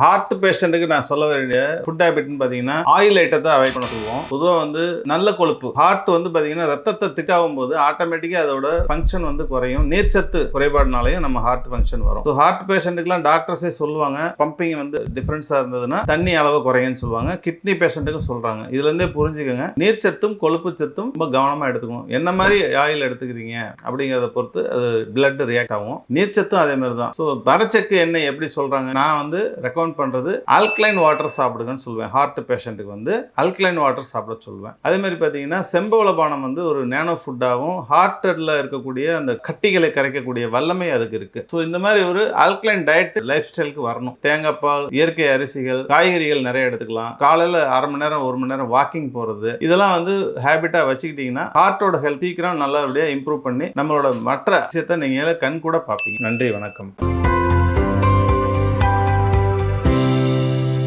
Heart பேஷண்ட்டுக்கு நான் சொல்ல வேண்டிய ஃபுட் ஹேபிட்னு பார்த்தீங்கன்னா ஆயில் ஐட்டத்தை அவாய்ட் பண்ண சொல்லுவோம். பொதுவாக வந்து நல்ல கொழுப்பு. ஹார்ட் வந்து பார்த்தீங்கன்னா ரத்தத்தை திக்காகும் போது ஆட்டோமேட்டிக்காக அதோட ஃபங்க்ஷன் வந்து குறையும். நீர்ச்சத்து குறைபாடுனாலையும் நம்ம ஹார்ட் ஃபங்க்ஷன் வரும். ஸோ ஹார்ட் பேஷண்ட்டுக்குலாம் டாக்டர்ஸே சொல்லுவாங்க பம்பிங் வந்து டிஃப்ரென்ஸாக இருந்ததுன்னா தண்ணி அளவு குறையுன்னு சொல்லுவாங்க. கிட்னி பேஷண்ட்டுக்கும் சொல்கிறாங்க இதுலேருந்தே புரிஞ்சுக்கோங்க. நீர்ச்சத்தும் கொழுப்பு சத்தும் ரொம்ப கவனமாக எடுத்துக்கணும். என்ன மாதிரி ஆயில் எடுத்துக்கிறீங்க அப்படிங்கிறத பொறுத்து அது பிளட் ரியாக்ட் ஆகும். நீர்ச்சத்தும் அதே மாதிரி தான். ஸோ வரச்சக்கு எண்ணெய் எப்படி சொல்கிறாங்க நான் வந்து ரெக்கமெண்ட் பண்ணுறது ஆல்கலைன் வாட்டர் சாப்பிடுங்கன்னு சொல்லுவேன். ஹார்ட் பேஷண்ட்டுக்கு வந்து அல்கலைன் வாட்டர் சாப்பிட சொல்லுவேன். அதே மாதிரி பார்த்தீங்கன்னா செம்பவள பானம் வந்து ஒரு நேனோ ஃபுட்டாகவும் ஹார்ட்டில் இருக்கக்கூடிய அந்த கட்டிகளை கரைக்கக்கூடிய வல்லமை அதுக்கு இருக்கு. ஸோ இந்த மாதிரி ஒரு ஆல்கலைன் டயட் லைஃப் ஸ்டைலுக்கு வரணும். தேங்காய் பால் இயற்கை அரிசிகள் காய்கறிகள் நிறைய எடுத்துக்கலாம். காலையில் அரை மணி நேரம் ஒரு மணி நேரம் வாக்கிங் போகிறது இதெல்லாம் வந்து ஹேபிட்டாக வச்சுக்கிட்டிங்கன்னா ஹார்ட்டோட ஹெல்த் சீக்கிரம் நல்லபடியாக இம்ப்ரூவ் பண்ணி நம்மளோட மற்ற விஷயத்தை நீங்கள் கண் கூட பார்ப்பீங்க. நன்றி வணக்கம்.